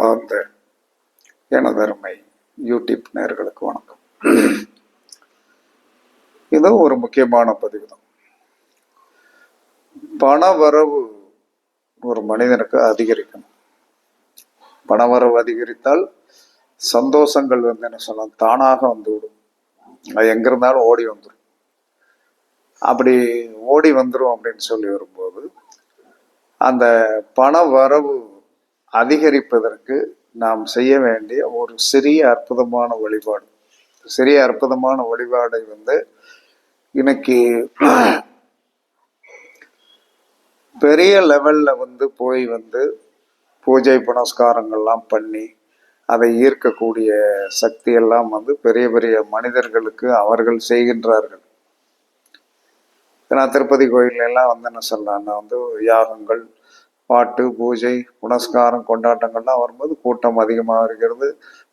அன்பார்ந்த எனதருமை யூடியூப் நேர்களுக்கு வணக்கம். இதுவும் ஒரு முக்கியமான பதிவு தான் பண வரவு ஒரு மனிதனுக்கு அதிகரிக்கணும். பண வரவு அதிகரித்தால் சந்தோஷங்கள் வந்து என்ன சொல்லலாம் தானாக வந்து விடும் அது எங்க இருந்தாலும் ஓடி வந்துடும் அப்படி ஓடி வந்துடும் அப்படின்னு சொல்லி வரும்போது அந்த பண வரவு அதிகரிப்பதற்கு நாம் செய்ய வேண்டிய ஒரு சிறிய அற்புதமான வழிபாடு. சிறிய அற்புதமான வழிபாடை வந்து இன்னைக்கு பெரிய லெவல்ல வந்து போய் வந்து பூஜை புனஸ்காரங்கள்லாம் பண்ணி அதை ஈர்க்கக்கூடிய சக்தியெல்லாம் வந்து பெரிய பெரிய மனிதர்களுக்கு அவர்கள் செய்கின்றார்கள். ஏன்னா திருப்பதி கோயில்ல வந்து என்ன சொல்லலாம்னா வந்து யாகங்கள் பாட்டு பூஜை புனஸ்காரம் கொண்டாட்டங்கள்லாம் வரும்போது கூட்டம் அதிகமாக இருக்கிறது.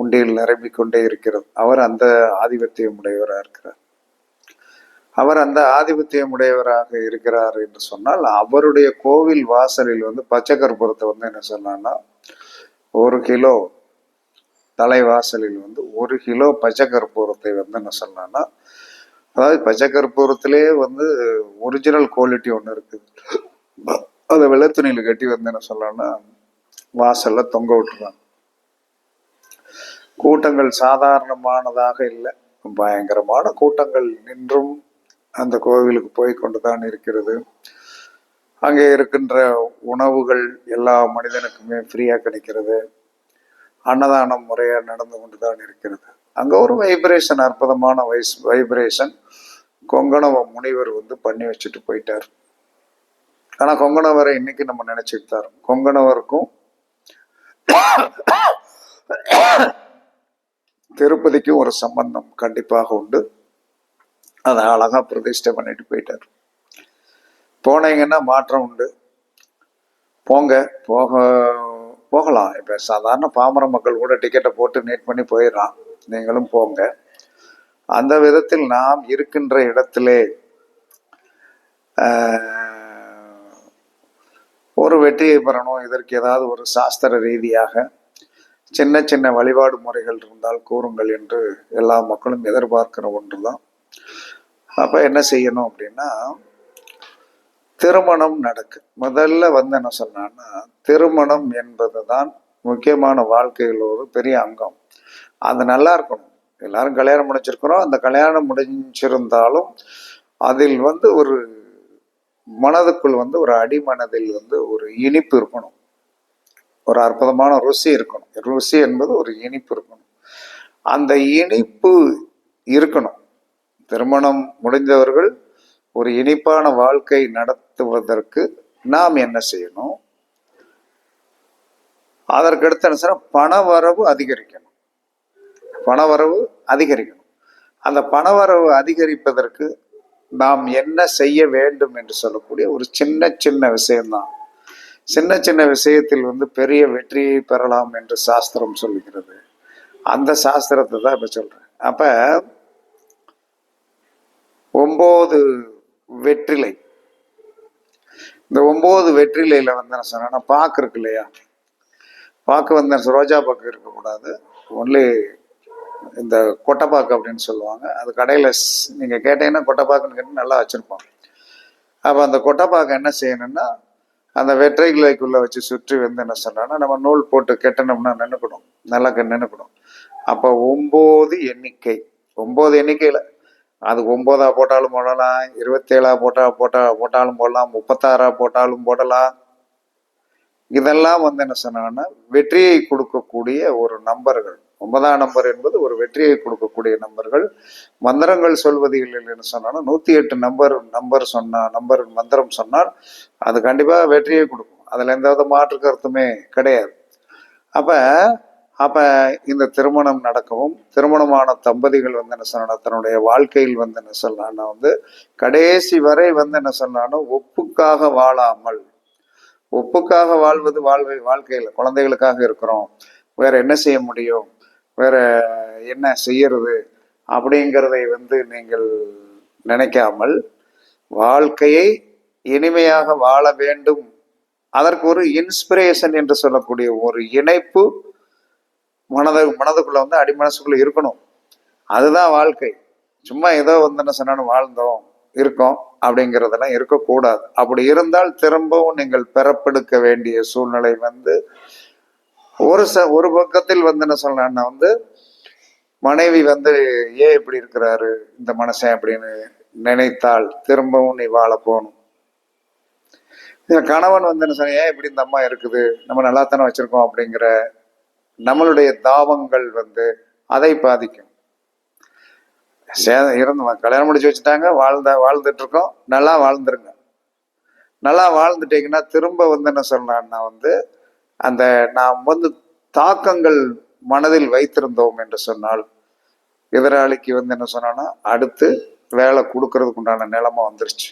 உண்டியில் நிரம்பிக் கொண்டே இருக்கிறது. அவர் அந்த ஆதிபத்தியம் உடையவராக இருக்கிறார். அவர் அந்த ஆதிபத்தியம் உடையவராக இருக்கிறார் என்று சொன்னால் அவருடைய கோவில் வாசலில் வந்து பச்சை கற்பூரத்தை வந்து என்ன சொன்னான்னா ஒரு கிலோ தலைவாசலில் வந்து ஒரு கிலோ பச்சை கற்பூரத்தை வந்து என்ன சொன்னான்னா அதாவது பச்சை கற்பூரத்திலே வந்து ஒரிஜினல் குவாலிட்டி ஒன்று இருக்குது. அதை வெள்ளத்துணியில் கட்டி வந்து என்ன சொல்லலாம்னா வாசல்ல தொங்க விட்டுறாங்க கூட்டங்கள் சாதாரணமானதாக இல்லை. பயங்கரமான கூட்டங்கள் நின்றும் அந்த கோவிலுக்கு போய் கொண்டுதான் இருக்கிறது. அங்கே இருக்கின்ற உணவுகள் எல்லா மனிதனுக்குமே ஃப்ரீயாக கிடைக்கிறது. அன்னதானம் முறையாக நடந்து கொண்டு தான் இருக்கிறது. அங்கே ஒரு வைப்ரேஷன் அற்புதமான வைஸ் வைப்ரேஷன் கொங்கணவ முனிவர் வந்து பண்ணி வச்சுட்டு போயிட்டார். ஆனா கொங்கணவரை இன்னைக்கு நம்ம நினைச்சுட்டு தான் கொங்கணவருக்கும் திருப்பதிக்கும் ஒரு சம்பந்தம் கண்டிப்பாக உண்டு. அதை அழகா பிரதிஷ்டை பண்ணிட்டு போயிட்டார். போனீங்கன்னா மாற்றம் உண்டு. போங்க போக போகலாம். இப்ப சாதாரண பாமர மக்கள் கூட டிக்கெட்டை போட்டு நீட் பண்ணி போயிடலாம். நீங்களும் போங்க. அந்த விதத்தில் நாம் இருக்கின்ற இடத்திலே ஒரு வெற்றியை பெறணும். இதற்கு ஏதாவது ஒரு சாஸ்திர ரீதியாக சின்ன சின்ன வழிபாடு முறைகள் இருந்தால் கூறுங்கள் என்று எல்லா மக்களும் எதிர்பார்க்கிற ஒன்று தான் அப்போ என்ன செய்யணும் அப்படின்னா திருமணம் நடக்கு. முதல்ல வந்து என்ன சொன்னான்னா திருமணம் என்பது தான் முக்கியமான வாழ்க்கையில் ஒரு பெரிய அங்கம். அது நல்லா இருக்கணும். எல்லாரும் கல்யாணம் முடிச்சிருக்கிறோம். அந்த கல்யாணம் முடிஞ்சிருந்தாலும் அதில் வந்து ஒரு மனதுக்குள் வந்து ஒரு அடிமனதில் வந்து ஒரு இனிப்பு இருக்கணும். ஒரு அற்புதமான ருசி இருக்கணும். ருசி என்பது ஒரு இனிப்பு இருக்கணும். அந்த இனிப்பு இருக்கணும். திருமணம் முடிந்தவர்கள் ஒரு இனிப்பான வாழ்க்கை நடத்துவதற்கு நாம் என்ன செய்யணும்? அதற்கடுத்து என்ன பண பணவரவு அதிகரிக்கணும். பணவரவு அதிகரிக்கணும். அந்த பணவரவு அதிகரிப்பதற்கு நாம் என்ன செய்ய வேண்டும் என்று சொல்லக்கூடிய ஒரு சின்ன சின்ன விஷயம்தான். சின்ன சின்ன விஷயத்தில் வந்து பெரிய வெற்றியை பெறலாம் என்று சாஸ்திரம் சொல்லுகிறது. அந்த சாஸ்திரத்தை தான் இப்ப சொல்றேன். அப்ப ஒன்பது வெற்றிலை. இந்த ஒன்பது வெற்றிலையில வந்து என்ன சொன்னேன்னா பாக்கு இருக்கு இல்லையா? பாக்கு வந்து ரோஜா பாக்கு இருக்கக்கூடாது. ஒன்லி இந்த கொட்டைப்பாக்கு அப்படின்னு சொல்லுவாங்க. அது கடையில் நீங்கள் கேட்டீங்கன்னா கொட்டைப்பாக்குன்னு கேட்டு நல்லா வச்சுருப்பாங்க அப்போ அந்த கொட்டைப்பாக்கு என்ன செய்யணும்னா அந்த வெற்றைகளுக்குள்ளே வச்சு சுற்றி வந்து என்ன சொல்கிறோன்னா நம்ம நூல் போட்டு கெட்டணும்னா நின்றுக்கணும் நல்லா நின்றுக்கணும் அப்போ ஒம்பது எண்ணிக்கை. ஒம்பது எண்ணிக்கையில். அது ஒம்போதா போட்டாலும் போடலாம் இருபத்தேழா போட்டா போட்டா போட்டாலும் போடலாம் முப்பத்தாறா போட்டாலும் போடலாம். இதெல்லாம் வந்து என்ன சொன்னாங்கன்னா வெற்றியை கொடுக்கக்கூடிய ஒரு நம்பர்கள். ஒன்பதாம் நம்பர் என்பது ஒரு வெற்றியை கொடுக்கக்கூடிய நம்பர்கள். மந்திரங்கள் சொல்வது இல்லைன்னு சொன்னாலும் நூத்தி எட்டு நம்பர் நம்பர் சொன்னால் நம்பர் மந்திரம் சொன்னால் அது கண்டிப்பா வெற்றியை கொடுக்கும். அதுல எந்த வித மாற்று கருத்துமே கிடையாது. அப்ப அப்ப இந்த திருமணம் நடக்கவும் திருமணமான தம்பதிகள் வந்து என்ன சொல்லணும் தன்னுடைய வாழ்க்கையில் வந்து என்ன சொல்லலாம்னா வந்து கடைசி வரை வந்து என்ன சொல்லலாம்னா ஒப்புக்காக வாழாமல் ஒப்புக்காக வாழ்வது வாழ்வை வாழ்க்கையில் குழந்தைகளுக்காக இருக்கிறோம். வேற என்ன செய்ய முடியும்? வேற என்ன செய்யறது அப்படிங்கிறதை வந்து நீங்கள் நினைக்காமல் வாழ்க்கையை இனிமையாக வாழ வேண்டும். அதற்கு ஒரு இன்ஸ்பிரேஷன் என்று சொல்லக்கூடிய ஒரு இணைப்பு மனத மனதுக்குள்ள வந்து அடிமனசுக்குள்ள இருக்கணும். அதுதான் வாழ்க்கை. சும்மா ஏதோ வந்து என்ன சொன்னாலும் வாழ்ந்தோம் இருக்கோம் அப்படிங்கிறதெல்லாம் இருக்கக்கூடாது. அப்படி இருந்தால் திரும்பவும் நீங்கள் பெறப்படுக்க வேண்டிய சூழ்நிலை வந்து ஒரு ச ஒரு பக்கத்தில் வந்து என்ன சொல்லலாம்னா வந்து மனைவி வந்து ஏன் இப்படி இருக்கிறாரு? இந்த மனுஷன் அப்படின்னு நினைத்தால் திரும்பவும் நீ வாழ போகணும். இதுல கணவன் வந்து என்ன சொன்ன ஏன் இப்படி இந்த அம்மா இருக்குது? நம்ம நல்லா தானே வச்சிருக்கோம் அப்படிங்கிற நம்மளுடைய தாவங்கள் வந்து அதை பாதிக்கும். சே இருந்தோம் கல்யாணம் முடிச்சு வச்சுட்டாங்க வாழ்ந்த வாழ்ந்துட்டு இருக்கோம் நல்லா வாழ்ந்துருங்க. நல்லா வாழ்ந்துட்டீங்கன்னா திரும்ப வந்து என்ன சொல்லலாம்னா வந்து அந்த நாம் வந்து தாக்கங்கள் மனதில் வைத்திருந்தோம் என்று சொன்னால் எதிராளிக்கு வந்து என்ன சொன்னான்னா அடுத்து வேலை கொடுக்கறதுக்கு உண்டான நிலைமை வந்துருச்சு.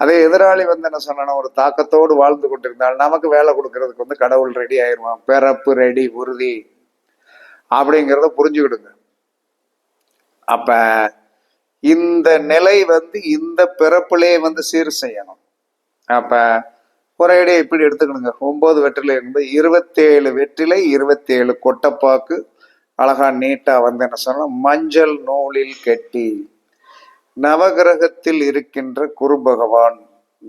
அதே எதிராளி வந்து என்ன சொன்னா ஒரு தாக்கத்தோடு வாழ்ந்து கொண்டிருந்தால் நமக்கு வேலை கொடுக்கறதுக்கு வந்து கடவுள் ரெடி ஆயிடுவான் பிறப்பு ரெடி உறுதி அப்படிங்கிறத புரிஞ்சுக்கிடுங்க. அப்ப இந்த நிலை வந்து இந்த பிறப்பிலே வந்து சீர் செய்யணும். அப்ப ஒரேடியே இப்படி எடுத்துக்கணுங்க. ஒன்பது வெற்றிலை இருந்து இருபத்தேழு வெற்றிலை இருபத்தேழு கொட்டப்பாக்கு அழகா நீட்டா வந்து என்ன சொன்னா மஞ்சள் நூலில் கட்டி நவகிரகத்தில் இருக்கின்ற குரு பகவான்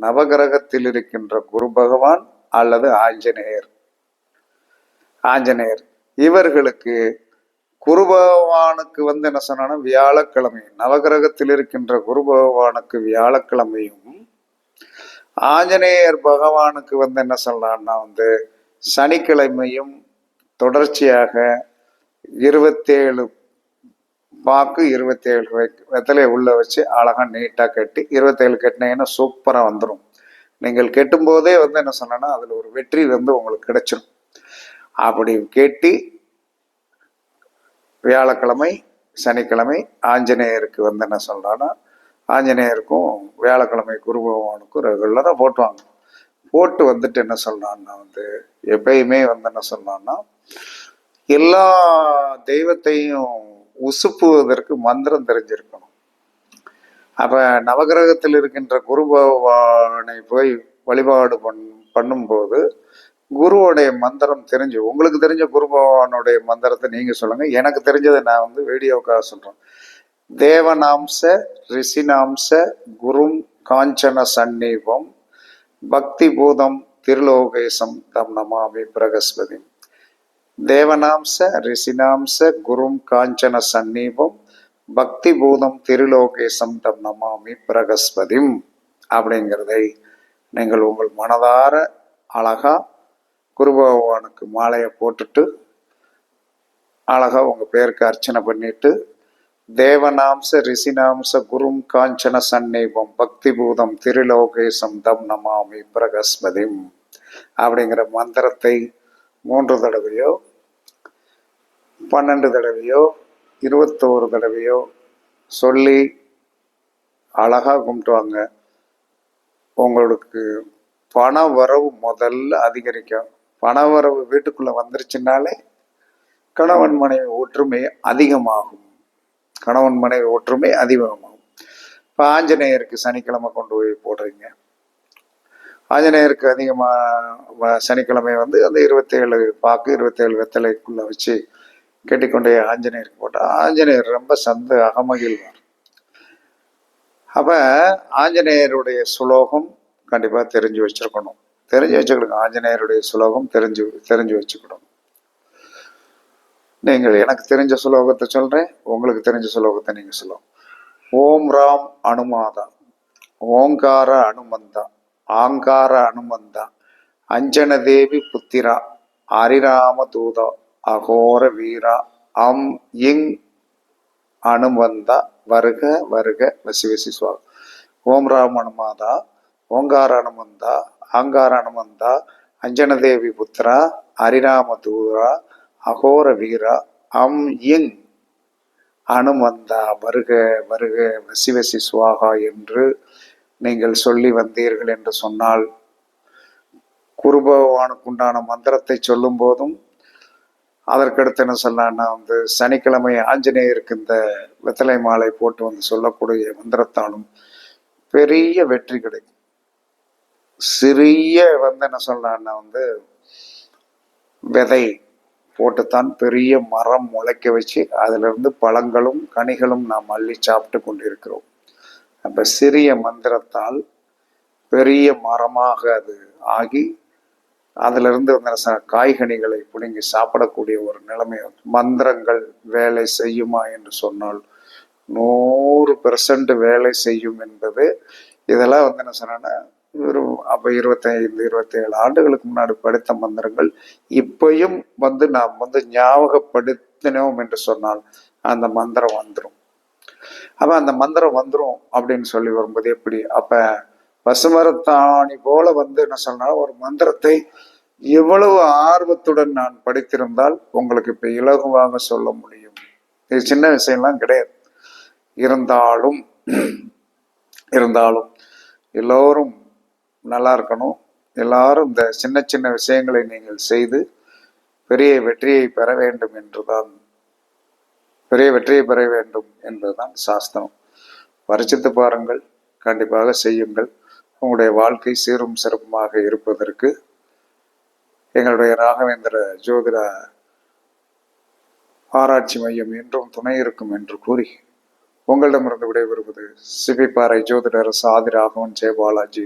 நவகிரகத்தில் இருக்கின்ற குரு பகவான் அல்லது ஆஞ்சநேயர். ஆஞ்சநேயர். இவர்களுக்கு குரு பகவானுக்கு வந்து என்ன சொன்னா வியாழக்கிழமை நவகிரகத்தில் இருக்கின்ற குரு பகவானுக்கு வியாழக்கிழமையும் ஆஞ்சநேயர் பகவானுக்கு வந்து என்ன சொல்லலாம்னா வந்து சனிக்கிழமையும் தொடர்ச்சியாக இருபத்தேழு பாக்கு இருபத்தேழு வெத்தலையை உள்ளே வச்சு அழகாக நீட்டாக கட்டி இருபத்தேழு கட்டினீங்கன்னா சூப்பராக வந்துடும் நீங்கள் கெட்டும்போதே வந்து என்ன சொன்னா அதில் ஒரு வெற்றி வந்து உங்களுக்கு கிடைச்சிடும் அப்படி கெட்டி வியாழக்கிழமை சனிக்கிழமை ஆஞ்சநேயருக்கு வந்து என்ன சொல்கிறான்னா ஆஞ்சநேயருக்கும் வியாழக்கிழமை குரு பகவானுக்கும் ரெகுலராக போட்டுவாங்க போட்டு வந்துட்டு என்ன சொல்றான்னா வந்து எப்பயுமே வந்து என்ன சொல்றான்னா எல்லா தெய்வத்தையும் உசுப்புவதற்கு மந்திரம் தெரிஞ்சிருக்கணும். அப்போ நவகிரகத்தில் இருக்கின்ற குரு பகவானை போய் வழிபாடு பண் பண்ணும்போது குருவோடைய மந்திரம் தெரிஞ்சு உங்களுக்கு தெரிஞ்ச குரு பகவானுடைய மந்திரத்தை நீங்கள் சொல்லுங்கள் எனக்கு தெரிஞ்சதை நான் வந்து வீடியோக்காக சொல்கிறேன் தேவநாம்ச ரிஷிநாம்ச குரும் காஞ்சன சந்நீபம் பக்தி பூதம் திருலோகேசம் தம் நமாமி பிரகஸ்பதி. தேவநாம்ச ரிஷிநாம்ச குரும் காஞ்சன சந்நீபம் பக்தி பூதம் திருலோகேசம் தம் நமாமி பிரகஸ்பதிம் அப்படிங்கிறதை நீங்கள் உங்கள் மனதார அழகா குரு பகவானுக்கு மாலையை போட்டுட்டு அழகாக உங்கள் பேருக்கு அர்ச்சனை பண்ணிட்டு தேவநாம்ச ரிஷிநாம்ச குரும் காஞ்சன சந்நீபம் பக்தி பூதம் திருலோகேசம் தம் நமாமி பிரகஸ்பதிம் அப்படிங்கிற மந்திரத்தை மூன்று தடவையோ பன்னெண்டு தடவையோ இருபத்தோரு தடவையோ சொல்லி அழகாக கும்பிட்டுவாங்க. உங்களுக்கு பண வரவு முதல்ல அதிகரிக்கும். பண வரவு வீட்டுக்குள்ளே வந்துருச்சுனாலே கணவன் மனைவி ஒற்றுமை அதிகமாகும். கணவன் மனைவி ஒற்றுமை அதிகமாகும். இப்போ ஆஞ்சநேயருக்கு சனிக்கிழமை கொண்டு போய் போடுறீங்க. ஆஞ்சநேயருக்கு அதிகமாக சனிக்கிழமை வந்து அந்த இருபத்தேழு பாக்கு இருபத்தேழு வெத்தலைக்குள்ள வச்சு கட்டிக்கொண்டே ஆஞ்சநேயருக்கு போட்டால் ஆஞ்சநேயர் ரொம்ப சந்து அகமகிழ்வார். அப்போ ஆஞ்சநேயருடைய சுலோகம் கண்டிப்பாக தெரிஞ்சு வச்சிருக்கணும். தெரிஞ்சு வச்சுக்கணும் ஆஞ்சநேயருடைய சுலோகம் தெரிஞ்சு தெரிஞ்சு வச்சுக்கணும் நீங்கள் எனக்கு தெரிஞ்ச சுலோகத்தை சொல்கிறேன் உங்களுக்கு தெரிஞ்ச சுலோகத்தை நீங்கள் சொல்லுவோம் ஓம் ராம் அனுமாதா ஓங்கார அனுமந்தா ஆங்கார அனுமந்தா அஞ்சன தேவி புத்திரா அரிராம தூதா அகோர வீரா அம் இங் அனுமந்தா வருக வருக வசி வசி சுவாக. ஓம் ராம் அனுமாதா ஓங்கார அனுமந்தா ஆங்கார அனுமந்தா அஞ்சன தேவி புத்திரா அரிராம தூதா அகோர வீரா அம் இங் அனுமந்தா வருக வருக வசி வசி சுவாகா என்று நீங்கள் சொல்லி வந்தீர்கள் என்று சொன்னால் குரு பகவானுக்குண்டான மந்திரத்தை சொல்லும் போதும் அதற்கடுத்து என்ன சொல்லலாம்னா வந்து சனிக்கிழமை ஆஞ்சநேயருக்கு இந்த வெத்தலை மாலை போட்டு வந்து சொல்லக்கூடிய மந்திரத்தாலும் பெரிய வெற்றி கிடைக்கும். சிறிய வந்து என்ன சொல்லலாம்னா வந்து விதை போட்டுத்தான் பெரிய மரம் முளைக்க வச்சு அதிலிருந்து பழங்களும் கனிகளும் நாம் அள்ளி சாப்பிட்டு கொண்டிருக்கிறோம். அப்போ சிறிய மந்திரத்தால் பெரிய மரமாக அது ஆகி அதிலிருந்து வந்த காய்கனிகளை பிடுங்கி சாப்பிடக்கூடிய ஒரு நிலைமை மந்திரங்கள் வேலை செய்யுமா என்று சொன்னால் நூறு பெர்சன்ட் வேலை செய்யும் என்பது இதெல்லாம் வந்து என்ன சொன்னா ஒரு அப்போ இருபத்தைந்து இருபத்தேழு ஆண்டுகளுக்கு முன்னாடி படித்த மந்திரங்கள் இப்பயும் வந்து நாம் வந்து ஞாபகப்படுத்தினோம் என்று சொன்னால் அந்த மந்திரம் வந்துடும் அப்போ அந்த மந்திரம் வந்துடும் அப்படின்னு சொல்லி வரும்போது எப்படி? அப்போ பசுமரத்தாணி போல வந்து என்ன சொன்னாலும் ஒரு மந்திரத்தை எவ்வளவு ஆர்வத்துடன் நான் படித்திருந்தால் உங்களுக்கு இப்போ இலகுவாக சொல்ல முடியும். இது சின்ன விஷயம்லாம் கிடையாது. இருந்தாலும் இருந்தாலும் எல்லோரும் நல்லா இருக்கணும். எல்லாரும் இந்த சின்ன சின்ன விஷயங்களை நீங்கள் செய்து பெரிய வெற்றியை பெற வேண்டும் என்றுதான் பெரிய வெற்றியை பெற வேண்டும் என்பதுதான் சாஸ்திரம். பரிச்சித்து பாருங்கள் கண்டிப்பாக செய்யுங்கள். உங்களுடைய வாழ்க்கை சீரும் சிறப்புமாக இருப்பதற்கு எங்களுடைய ராகவேந்திர ஜோதிட ஆராய்ச்சி மையம் என்றும் துணை இருக்கும் என்று கூறி உங்களிடமிருந்து விடைபெறுவது சிபிப்பாறை ஜோதிடர் சாதி ராகவன் ஜெயபாலாஜி